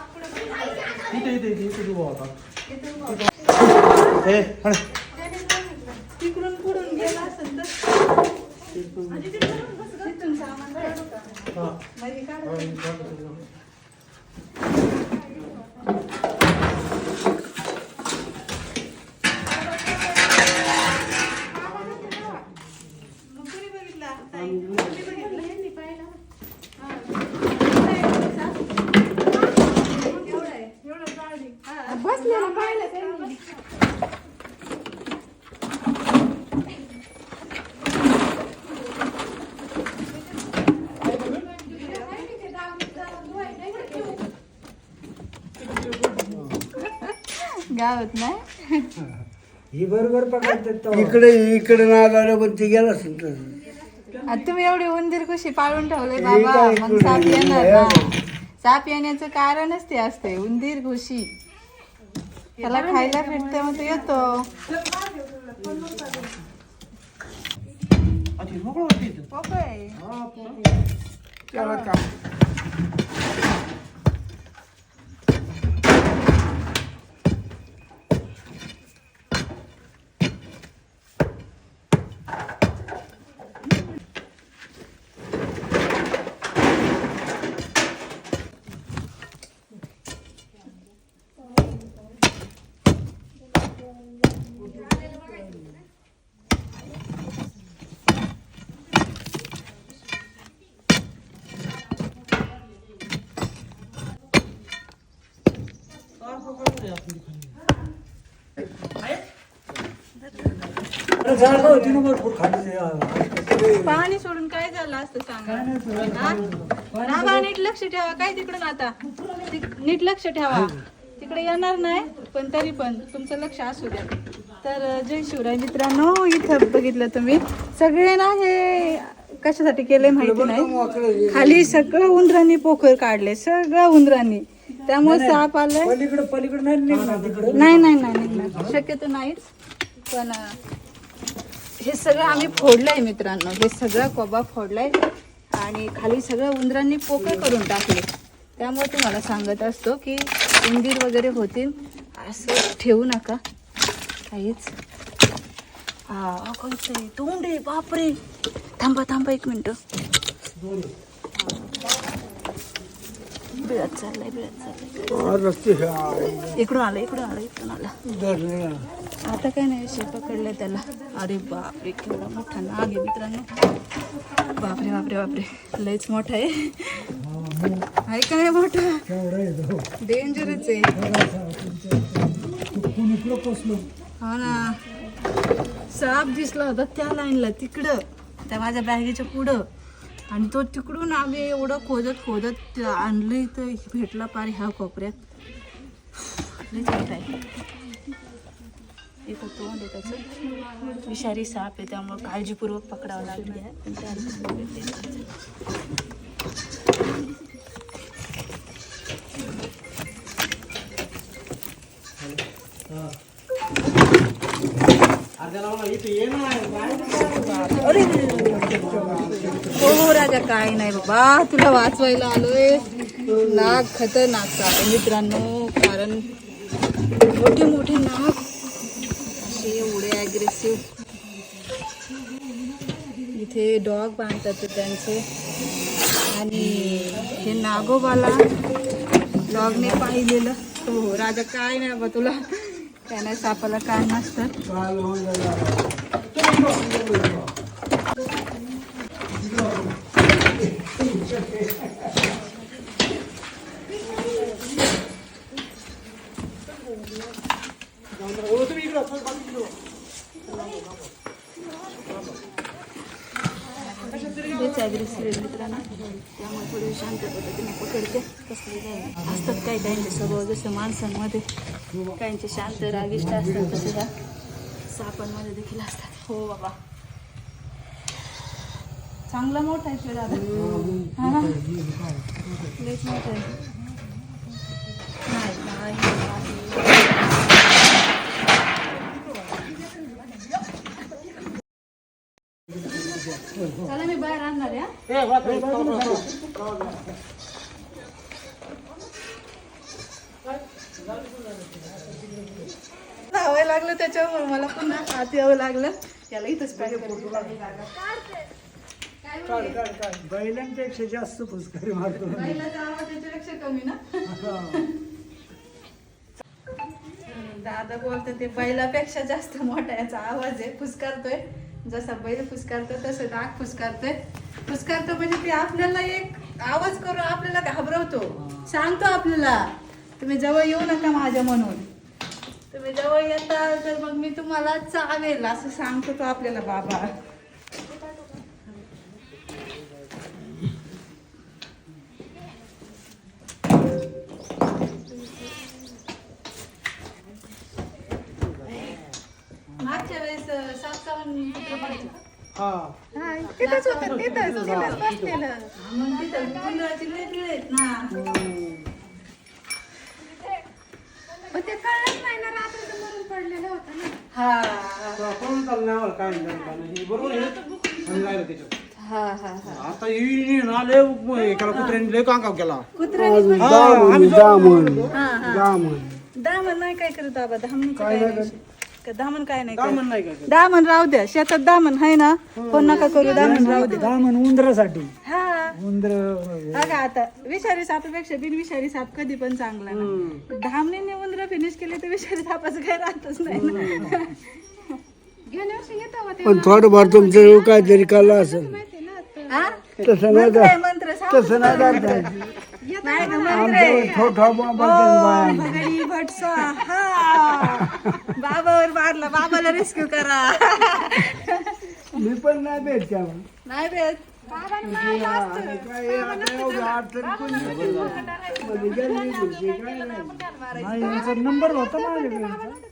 इथे इथे इथे इथे उभा होता ए. तिकडून पुढून गेला असेल तर. तिथून सामान काढू का? हा. म्हणजे काढू. हा, मी काढतो तुला. मग कुणी बघितला? ताई, कुणी बघितलं? हा. एवढं आहे. एवढं काढली. हा. बसलेला पाहिलं त्यांनी गावात नाही. ही बरोबर पकडतात इकडे इकडे नागाला पण ते गेला असेल. आता तुम्ही एवढे उंदीर कशी पाळून ठेवले बाबा. काय मग साप येणार? ना. साप येण्याचं कारणच ते असते उंदीर घुशी त्याला खायला भेटते मग तो येतो. त्याला का- पाणी सोडून काय झालं असतं सांगा? बाबा नीट लक्ष ठेवा काय तिकडून आता? नीट लक्ष ठेवा. तिकडे येणार नाही पण तरी पण तुमचं लक्ष असू द्या. तर जय शिवराय मित्रांनो इथं बघितलं तुम्ही. सगळे ना हे कशासाठी केले माहिती नाही. खाली सगळं उंदरांनी पोखर काढले सगळं उंदरांनी. त्यामुळे साप आलाय. नाही नाही नाही शक्यतो नाहीच. पण हे सगळं आम्ही फोडलंय मित्रांनो. हे सगळं कोबा फोडलाय. आणि खाली सगळं उंदरांनी पोकळ करून टाकले त्यामुळे तुम्हाला सांगत असतो की उंदीर वगैरे होतील. असं ठेवू नका. काहीच. हा कोणतं तोंड आहे. बापरे. थांबा थांबा एक मिनटं. बिळत चाललाय बिळत चाललाय. हा, रस्ते हे. इकडून आलं इकडून आलं इकडून आलं. आता काय नाही विषय पकडलं त्याला. अरे बापरे केवढा मोठा नाग आहे मित्रांनो. बापरे बापरे बापरे लयच मोठा आहे. आहे काय मोठा? केवढा येतो डेंजरच आहे. पोचलो? हा ना. साप दिसला होता त्या लाईनला तिकडं. त्या माझ्या बॅगेच्या पुढं. आणि तो तिकडून आम्ही एवढं खोदत खोदत आणलं इथं भेटला पार ह्या कोपऱ्यात. आहे. तोंड आहे त्याचं. विषारी साप आहे त्यामुळे काळजीपूर्वक पकडावं ना. अरे! हो राजा काय नाही बाबा तुला वाचवायला आलोय. नाग खतरनाक चालू मित्रांनो कारण मोठे मोठे नाग असे एवढे ॲग्रेसिव्ह इथे डॉग बांधतात त्यांचे. आणि हे नागोबाला डॉगने पाहिलेलं. हो हो राजा काय नाही बाबा तुला. त्याने सापाला काय नसतं. काल होऊन गेला. त्यामुळे थोडी शांत पद्धतीने पकडते कसले काय असतात काही काहींचे स्वभाव जसं माणसांमध्ये काहींचे शांत रागिष्ट असतात तसे ह्या सापांमध्ये देखील असतात हो बाबा चांगला मोठा आहे तो दादा हा ना? मोठा आहे नाही, नाही, नाही. धावायला लागलं त्याच्यावर मला पुन्हा हात यावं लागलं. त्याला इथंच काढ बैलांपेक्षा जास्त फुसकारी मारतो. त्याच्यापेक्षा कमी ना? दादा बोलतो ते बैलापेक्षा जास्त मोठा याचा आवाज आहे. फुसकारतोय जसा बैल फुसकारतो तसं नाक फुसकारतोय फुसकारतो म्हणजे ते आपल्याला एक आवाज करून आपल्याला घाबरवतो. सांगतो आपल्याला. तुम्ही जवळ येऊ नका माझ्या म्हणून. तुम्ही जवळ येता तर मग मी तुम्हाला चावेल असं सांगतो तो आपल्याला बाबा. मागच्या वेळेस सात. हा, तिथंच होतं, तिथंच, तिथंच बसलेलं. मग तिथं गुंडाळाची लई पिळं आहेत ना. पण ते कळलंच नाही ना रात्री मरून पडलेलं होतं ना हा, कोण काय नाही. हे बरोबर आहे आणि राहिलं त्याच्यात. हा, हा, हा. आता ही ना लय एकाला कुत्र्याने लय कांगाव केला कुत्र्याने दामन हा, हा. दामन दामन नाही काय करत बाबा दामन काय नाही का दामन काय नाही काय. म्हण नाही काय दामन राहू द्या शेतात दामन आहे ना कोण नका करू दामन राहू द्या. दामन उंदरासाठी. हा. उंदर बघा आता विषारी सापापेक्षा बिनविषारी साप कधी पण चांगला ना धामणीने उंदर फिनिश केले तर विषारी सापाचं काही राहतच नाही ना. गेल्या वर्षी येतं होते पण थोडंफार तुमचं काहीतरी कला असेल. माहिती ना आता. हा? तसं नाही मंत्र आहे, मंत्र सांग. तसं नाही करता नाही का मंत्र आहे. छोटा बाबा ओम भगडी भट स्वाहा बाबावर मारला बाबाला रेस्क्यू करा. मी पण नाही भेट त्यावर नाही भेट. कोणी म्हणजे नंबर होता माझ्याकडे.